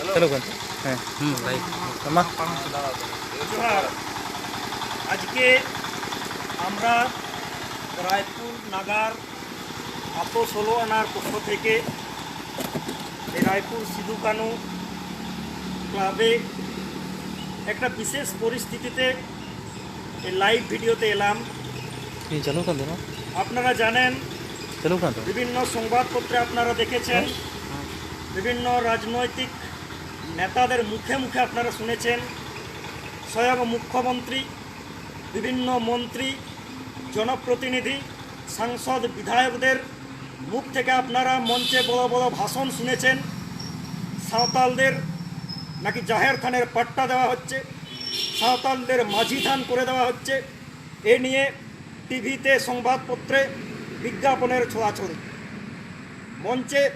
চলো হ্যাঁ। হুম ভাই আজকে আমরা রায়পুর নাগার আতো ষোলো আনার পক্ষ থেকে এই রায়পুর সিধু কানু ক্লাবে একটা বিশেষ পরিস্থিতিতে এই লাইভ ভিডিওতে এলাম। আপনারা জানেন বিভিন্ন সংবাদপত্রে আপনারা দেখেছেন বিভিন্ন রাজনৈতিক নেতাদের মুখে মুখে আপনারা শুনেছেন, স্বয়ং মুখ্যমন্ত্রী, বিভিন্ন মন্ত্রী, জনপ্রতিনিধি, সাংসদ, বিধায়কদের মুখ থেকে আপনারা মঞ্চে বড় বড় ভাষণ শুনেছেন। সাঁওতালদের নাকি জাহের থানের পাট্টা দেওয়া হচ্ছে, সাঁওতালদের মাঝি থান করে দেওয়া হচ্ছে। এ নিয়ে টিভিতে সংবাদপত্রে বিজ্ঞাপনের ছোড়াছড়ি। মঞ্চে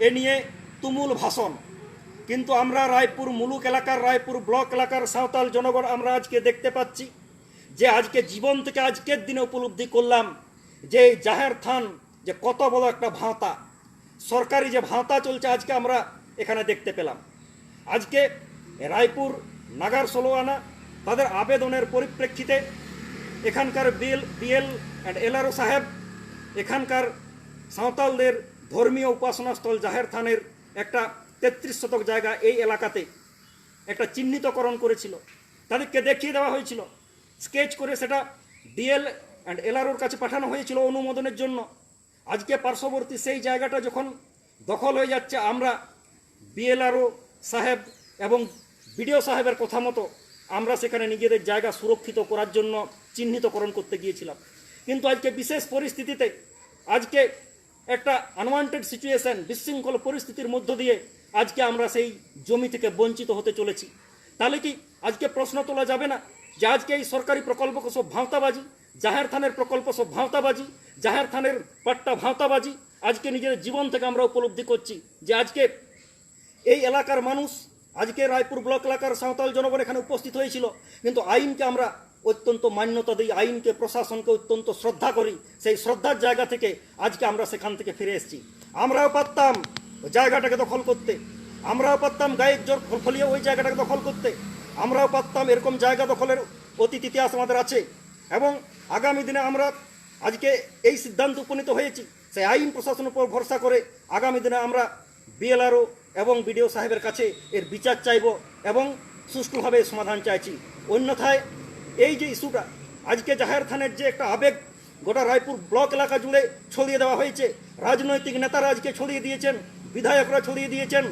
এ নিয়ে তুমুল ভাষণ। কিন্তু আমরা রায়পুর মুলুক এলাকার, রায়পুর ব্লক এলাকার, সাঁওতাল জনগণ আমরা আজকে দেখতে পাচ্ছি যে আজকে জীবন থেকে আজকের দিনে উপলব্ধি করলাম যে জাহের থান যে কত বড় একটা ভাঁতা, সরকারি যে ভাঁতা চলছে আজকে আমরা এখানে দেখতে পেলাম। আজকে রায়পুর, নাগার ষোলোয়ানা তাদের আবেদনের পরিপ্রেক্ষিতে এখানকার বিএল বিএল অ্যান্ড এলআরও সাহেব, এখানকার সাঁওতালদের ধর্মীয় উপাসনাস্থল জাহের থানের একটা তেত্রিশ শতক জায়গা এই এলাকাতে একটা চিহ্নিতকরণ করেছিল। তাদেরকে দেখিয়ে দেওয়া হয়েছিল। স্কেচ করে সেটা ডিএল অ্যান্ড এলআরওর কাছে পাঠানো হয়েছিল অনুমোদনের জন্য। আজকে পার্শ্ববর্তী সেই জায়গাটা যখন দখল হয়ে যাচ্ছে, আমরা বিএলআরও সাহেব এবং বিডিও সাহেবের কথা মতো আমরা সেখানে নিজেদের জায়গা সুরক্ষিত করার জন্য চিহ্নিতকরণ করতে গিয়েছিলাম। কিন্তু আজকে বিশেষ পরিস্থিতিতে, আজকে একটা আনওয়ান্টেড সিচুয়েশন বিশৃঙ্খল পরিস্থিতির মধ্য দিয়ে আজকে আমরা সেই জমি থেকে বঞ্চিত হতে চলেছি। তাহলে কি আজকে প্রশ্ন তোলা যাবে না যে আজকে এই সরকারি প্রকল্প সব ভাঁওতাবাজি, জাহের থানের প্রকল্প সব ভাঁওতাবাজি, জাহের থানের পাট্টা ভাঁওতাবাজি, আজকে নিজের জীবন থেকে আমরা উপলব্ধি করছি যে আজকে এই এলাকার মানুষ, আজকে রায়পুর ব্লক এলাকার সাঁওতাল জনগণ এখানে উপস্থিত হয়েছিল, কিন্তু আইনকে আমরা অত্যন্ত মান্যতা দিই আইনকে, প্রশাসনকে অত্যন্ত শ্রদ্ধা করি। সেই শ্রদ্ধার জায়গা থেকে আজকে আমরা সেখান থেকে ফিরে এসেছি। আমরাও পারতাম জায়গাটাকে দখল করতে। আমরাও পারতাম গায়ের জোর ফলিয়ে ওই জায়গাটাকে দখল করতে। আমরাও পারতাম এরকম জায়গা দখলের অতীত ইতিহাস আমাদের আছে। এবং আগামী দিনে আমরা আজকে এই সিদ্ধান্ত উপনীত হয়েছি। সেই আইন প্রশাসনের উপর ভরসা করে আগামী দিনে আমরা বিএলআরও এবং বিডিও সাহেবের কাছে এর বিচার চাইব এবং সুষ্ঠুভাবে সমাধান চাইছি। অন্যথায় এই যে ইস্যুটা, আজকে জাহের খানের যে একটা আবেগ, গোটা রায়পুর ব্লক এলাকা জুড়ে ছড়িয়ে দেওয়া হয়েছে। রাজনৈতিক নেতারা আজকে ছড়িয়ে দিয়েছেন, বিধায়করা ছড়িয়ে দিয়েছেন।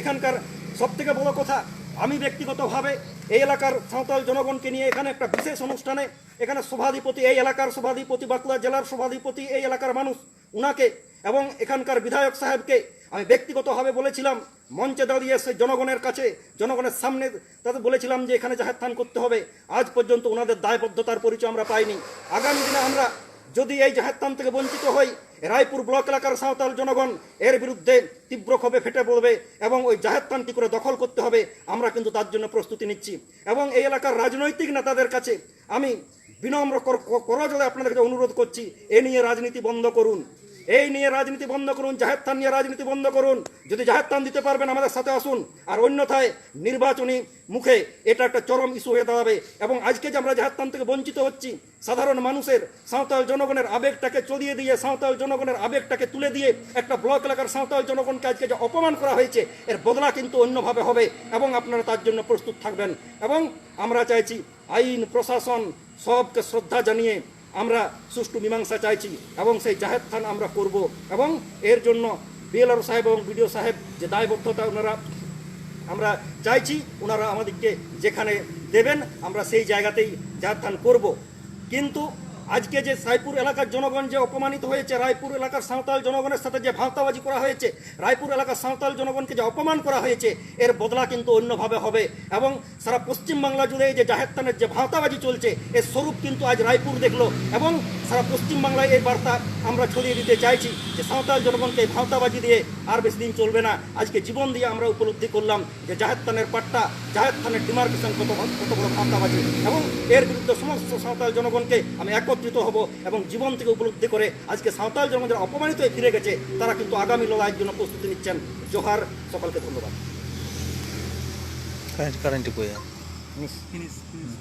এখানকার সবথেকে বড় কথা, আমি ব্যক্তিগতভাবে এই এলাকার সাঁওতাল জনগণকে নিয়ে এখানে একটা বিশেষ অনুষ্ঠানে, এখানে সভাধিপতি, এই এলাকার সভাধিপতি, বাঁকুড়া জেলার সভাধিপতি, এই এলাকার মানুষ উনাকে এবং এখানকার বিধায়ক সাহেবকে আমি ব্যক্তিগতভাবে বলেছিলাম, মঞ্চে দাঁড়িয়ে সে জনগণের কাছে, জনগণের সামনে তাদের বলেছিলাম যে এখানে জাহের থান করতে হবে। আজ পর্যন্ত ওনাদের দায়বদ্ধতার পরিচয় আমরা পাইনি। আগামী দিনে আমরা যদি এই জাহের থান থেকে বঞ্চিত হই, রায়পুর ব্লক এলাকার সাঁওতাল জনগণ এর বিরুদ্ধে তীব্র ক্ষোভে ফেটে পড়বে এবং ওই জাহের থান কী করে দখল করতে হবে, আমরা কিন্তু তার জন্য প্রস্তুতি নিচ্ছি। এবং এই এলাকার রাজনৈতিক নেতাদের কাছে আমি বিনম্র কর- করজোড়ে আপনাদেরকে অনুরোধ করছি, এ নিয়ে রাজনীতি বন্ধ করুন। এই নিয়ে রাজনীতি বন্ধ করুন জাহের নিয়ে রাজনীতি বন্ধ করুন। যদি জাহের দিতে পারবেন আমাদের সাথে আসুন। আর অন্যথায় নির্বাচনী মুখে এটা একটা চরম ইস্যু হয়ে দাঁড়াবে। এবং আজকে যে আমরা জাহের থেকে বঞ্চিত হচ্ছি, সাধারণ মানুষের, সাঁওতাল জনগণের আবেগটাকে চড়িয়ে দিয়ে, সাঁওতাল জনগণের আবেগটাকে তুলে দিয়ে একটা ব্লক এলাকার সাঁওতাল জনগণকে আজকে যে অপমান করা হয়েছে, এর বদলা কিন্তু অন্যভাবে হবে এবং আপনারা তার জন্য প্রস্তুত থাকবেন। এবং আমরা চাইছি আইন, প্রশাসন সবকে শ্রদ্ধা জানিয়ে আমরা সুষ্ঠু মীমাংসা চাইছি এবং সেই জাহেদ থান আমরা করব এবং এর জন্য বিএলআর সাহেব এবং বিডিও সাহেব যে দায়বদ্ধতা ওনারা আমরা চাইছি, ওনারা আমাদেরকে যেখানে দেবেন আমরা সেই জায়গাতেই জাহেদ থান করব। কিন্তু আজকে যে সাইপুর এলাকার জনগণ যে অপমানিত হয়েছে, রায়পুর এলাকার সাঁওতাল জনগণের সাথে যে ভাঁওতাবাজি করা হয়েছে, রায়পুর এলাকার সাঁওতাল জনগণকে যে অপমান করা হয়েছে, এর বদলা কিন্তু অন্যভাবে হবে। এবং সারা পশ্চিমবাংলা জুড়ে যে জাহের থানের যে ভাঁওতাবাজি চলছে, এর স্বরূপ কিন্তু আজ রায়পুর দেখল। এবং সারা পশ্চিমবাংলায় এই বার্তা আমরা ছড়িয়ে দিতে চাইছি যে সাঁওতাল জনগণকে এই ভাঁওতাবাজি দিয়ে আর বেশি দিন চলবে না। আজকে জীবন দিয়ে আমরা উপলব্ধি করলাম যে জাহের থানের পাট্টা জাহের থানের ডিমার্কেশন কত বড়- কত বড় ভাঁওতাবাজি এবং এর বিরুদ্ধে সমস্ত সাঁওতাল জনগণকে আমি একত্রিত হব এবং জীবন থেকে উপলব্ধি করে আজকে সাঁওতাল জনগণ যারা অপমানিত হয়ে ফিরে গেছে তারা কিন্তু আগামী লড়াইয়ের জন্য প্রস্তুতি নিচ্ছেন। জোহার সকলকে ধন্যবাদ। কারেন্ট কারেন্টে